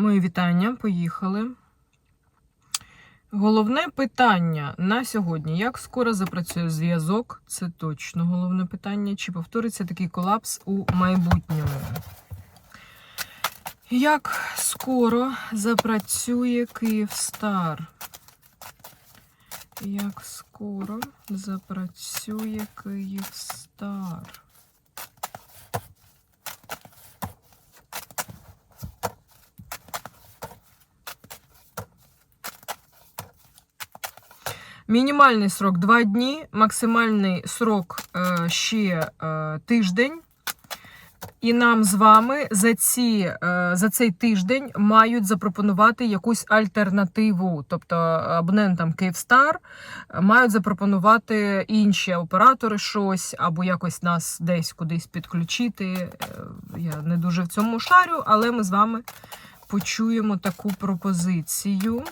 Мої вітання, поїхали. Головне питання на сьогодні: як скоро запрацює зв'язок? Це точно головне питання. Чи повториться такий колапс у майбутньому? Як скоро запрацює Київстар? Як скоро запрацює Київстар? Мінімальний срок 2 дні, максимальний срок е, ще е, тиждень. І нам з вами за, ці, е, за цей тиждень мають запропонувати якусь альтернативу. Тобто абонентам Київстар мають запропонувати інші оператори щось, або якось нас десь кудись підключити. Я не дуже в цьому шарю, але ми з вами почуємо таку пропозицію.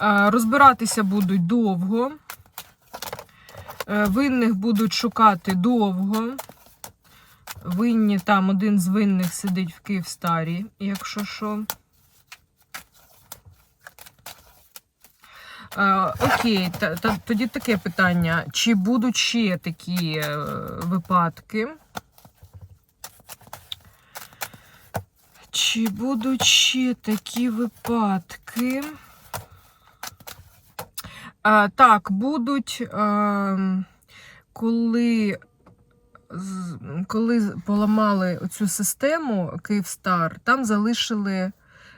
Розбиратися будуть довго. Е, Винних будуть шукати довго. Винні там один з винних сидить в Київстарі, якщо що. Е, Окей, та, та, тоді таке питання. Чи будуть ще такі е, випадки? Чи будуть ще такі випадки? А, так, будуть, е, коли, коли поламали цю систему Київстар, там залишили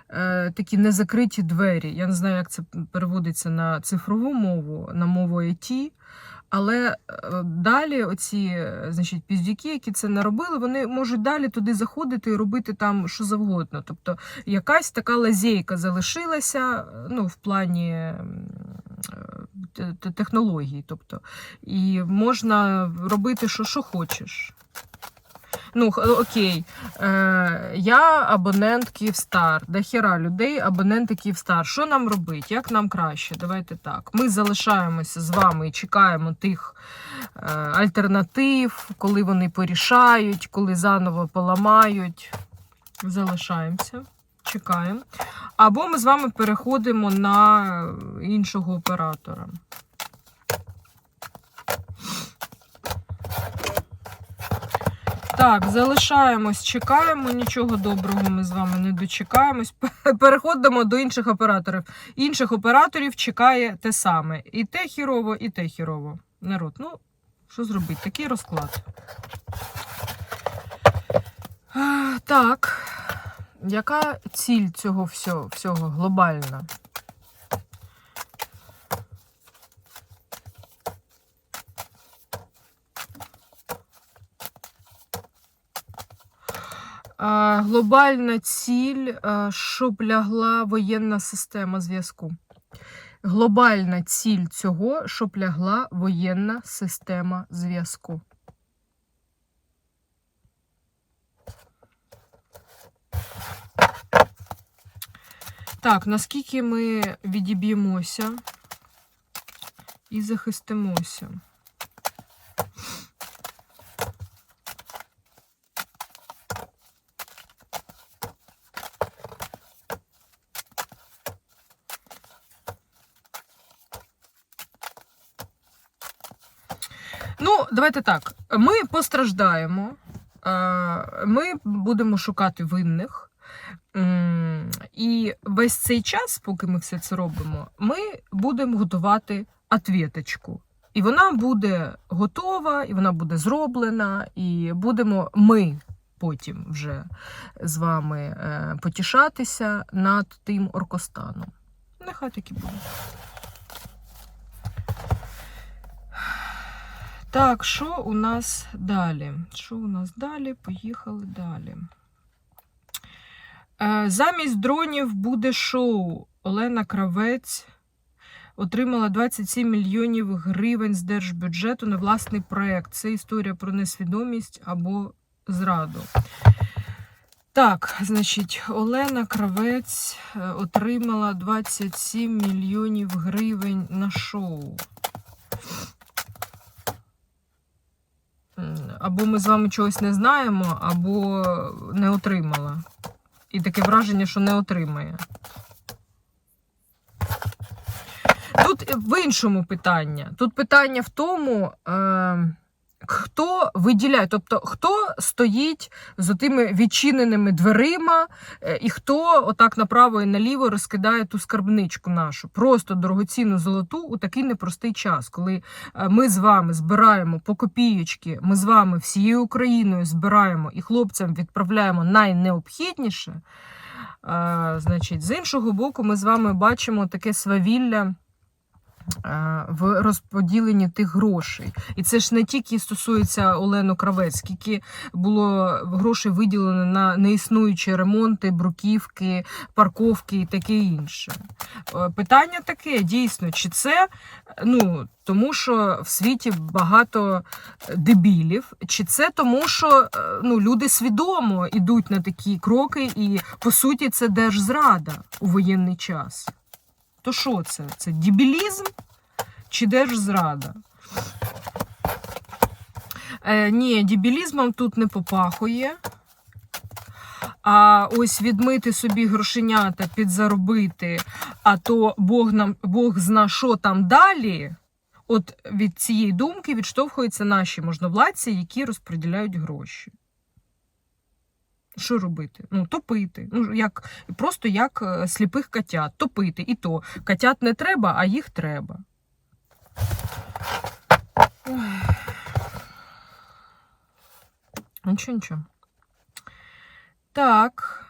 е, такі незакриті двері. Я не знаю, як це переводиться на цифрову мову, на мову IT. Але е, далі оці значить, піздюки, які це наробили, вони можуть далі туди заходити і робити там що завгодно. Тобто якась така лазейка залишилася ну, в плані технологій. Тобто, і можна робити, що, що хочеш. Ну, окей, е, я абонент Київстар, дохера людей, абоненти Київстар. Що нам робити? Як нам краще? Давайте так. Ми залишаємося з вами і чекаємо тих е, альтернатив, коли вони порішають, коли заново поламають. Залишаємося, чекаємо. Або ми з вами переходимо на іншого оператора. Так, залишаємось, чекаємо. Нічого доброго ми з вами не дочекаємось. Переходимо до інших операторів. Інших операторів чекає те саме. І те хірово, і те хірово. Народ, ну, що зробити? Такий розклад. Так. Яка ціль цього всього, всього глобальна? Глобальна ціль, щоб лягла воєнна система зв'язку. Глобальна ціль цього, щоб лягла воєнна система зв'язку. Так, наскільки ми відіб'ємося і захистимося? Ну, давайте так. Ми постраждаємо, ми будемо шукати винних. І весь цей час, поки ми все це робимо, ми будемо готувати отвіточку. І вона буде готова, і вона буде зроблена, і будемо ми потім вже з вами е, потішатися над тим оркостаном. Нехай так і буде. Так, що у нас далі? Що у нас далі? Поїхали далі. Е, Замість дронів буде шоу. Олена Кравець отримала 27 мільйонів гривень з держбюджету на власний проєкт. Це історія про несвідомість або зраду. Так, значить, Олена Кравець е, отримала 27 мільйонів гривень на шоу. Або ми з вами чогось не знаємо, або не отримала. І таке враження, що не отримає. Тут в іншому питання. Тут питання в тому, е, хто виділяє, тобто хто стоїть з тими відчиненими дверима, е, і хто отак направо і наліво розкидає ту скарбничку нашу. Просто дорогоцінну золоту у такий непростий час, коли е, ми з вами збираємо по копійочки, ми з вами всією Україною збираємо і хлопцям відправляємо найнеобхідніше. Е, Значить, з іншого боку, ми з вами бачимо таке свавілля в розподіленні тих грошей. І це ж не тільки стосується Олену Кравець, скільки було грошей виділено на неіснуючі ремонти, бруківки, парковки і таке інше. Е, Питання таке: дійсно, чи це ну, тому, що в світі багато дебілів, чи це тому, що е, ну, люди свідомо йдуть на такі кроки, і по суті це держзрада у воєнний час. То що це? Це дебілізм чи держзрада? Е, ні, дебілізмом тут не попахує. А ось відмити собі грошенята, підзаробити, а то Бог нам Бог зна, що там далі. От від цієї думки відштовхуються наші можновладці, які розподіляють гроші. Що робити? Ну, топити. Ну, як, просто як е, сліпих котят. Топити. І то котят не треба, а їх треба. Ой. Нічого, нічого. Так.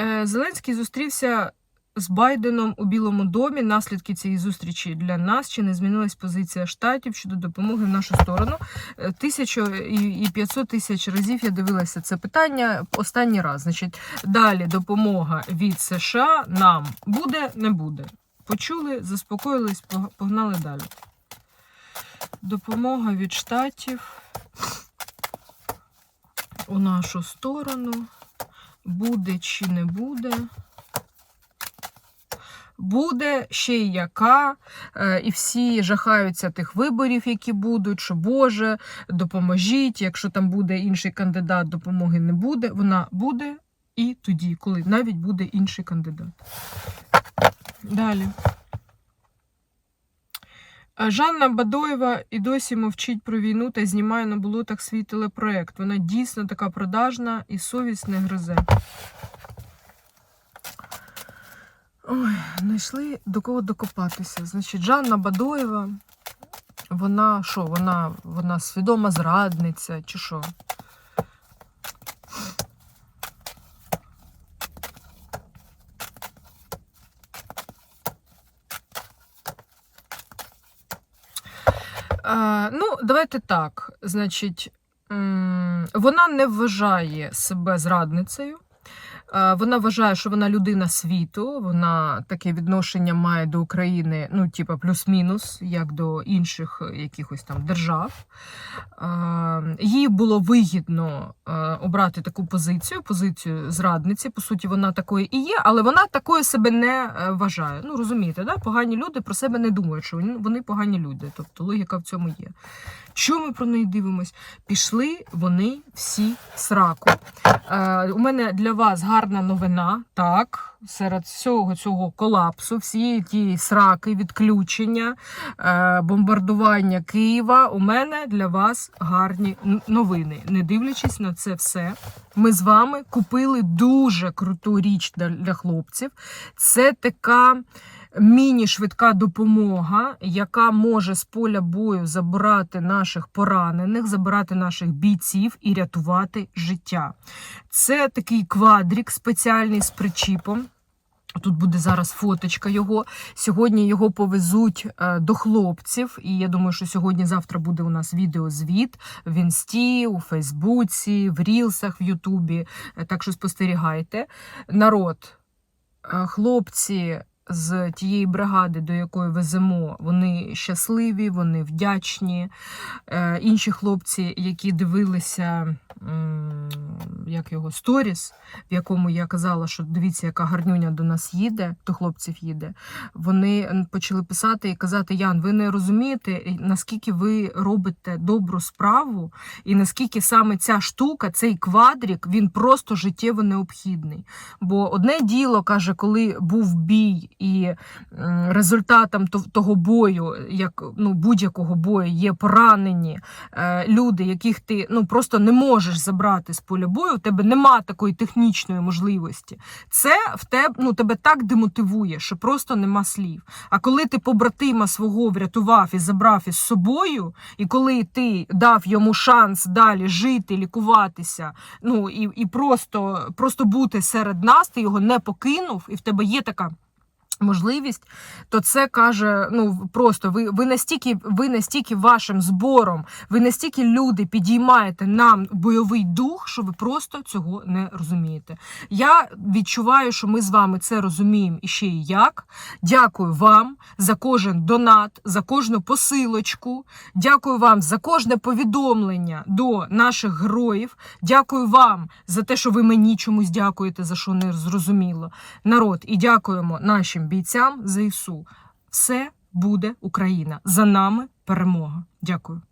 Е, Зеленський зустрівся з Байденом у Білому домі. Наслідки цієї зустрічі для нас чи не змінилась позиція штатів щодо допомоги в нашу сторону. Е, Тисячу і і 500 тисяч разів я дивилася це питання останній раз. Значить, далі допомога від США нам буде, не буде. Почули, заспокоїлись, погнали далі. Допомога від штатів у нашу сторону. Буде чи не буде. Буде ще й яка, е, і всі жахаються тих виборів, які будуть, що Боже, допоможіть. Якщо там буде інший кандидат, допомоги не буде. Вона буде і тоді, коли навіть буде інший кандидат. Далі. Е, Жанна Бадоєва і досі мовчить про війну та знімає на болотах свій телепроект. Вона дійсно така продажна і совість не гризе. Ой, знайшли до кого докопатися. Значить, Жанна Бадоєва, вона що, вона, вона свідома зрадниця чи що? Е, ну, давайте так. Значить, вона не вважає себе зрадницею. Е, Вона вважає, що вона людина світу, вона таке відношення має до України, ну, типа, плюс-мінус, як до інших е, якихось там держав. Е, Їй було вигідно обрати таку позицію, позицію зрадниці. По суті, вона такою і є, але вона такою себе не вважає. Ну, розумієте, да? погані люди про себе не думають, що вони- погані люди. Тобто логіка в цьому є. Що ми про неї дивимось? Пішли вони всі сраку. Е, у мене для вас гарна новина. Так, серед всього цього колапсу, всієї тієї сраки, відключення, е, бомбардування Києва. У мене для вас гарні новини. Не дивлячись на це все, ми з вами купили дуже круту річ для, для хлопців. Це така. Міні-швидка допомога, яка може з поля бою забирати наших поранених, забирати наших бійців і рятувати життя. Це такий квадрік спеціальний з причіпом. Тут буде зараз фоточка його. Сьогодні його повезуть е, до хлопців, і я думаю, що сьогодні-завтра буде у нас відеозвіт в інсті, у Фейсбуці, в Рілсах, в Ютубі. Е, Так що спостерігайте. Народ, е, хлопці з тієї бригади, до якої веземо, вони щасливі, вони вдячні. Е, інші хлопці, які дивилися як його сторіс, в якому я казала, що дивіться, яка гарнюня до нас їде, до хлопців їде. Вони почали писати і казати: Ян, ви не розумієте, наскільки ви робите добру справу, і наскільки саме ця штука, цей квадрік, він просто життєво необхідний. Бо одне діло каже, коли був бій, і результатом того бою, як ну будь-якого бою, є поранені е, люди, яких ти ну просто не можеш забрати з поля бою. У тебе нема такої технічної можливості. Це в тебе ну тебе так демотивує, що просто нема слів. А коли ти побратима свого врятував і забрав із собою, і коли ти дав йому шанс далі жити, лікуватися, ну і, і просто, просто бути серед нас, ти його не покинув, і в тебе є така. Можливість, то це каже: ну просто ви, ви настільки, ви настільки вашим збором, ви настільки люди підіймаєте нам бойовий дух, що ви просто цього не розумієте. Я відчуваю, що ми з вами це розуміємо і ще й як. Дякую вам за кожен донат, за кожну посилочку. Дякую вам за кожне повідомлення до наших героїв. Дякую вам за те, що ви мені чомусь дякуєте, за що не зрозуміло. Народ, і дякуємо нашим бійцям ЗСУ. Все буде Україна. За нами перемога. Дякую.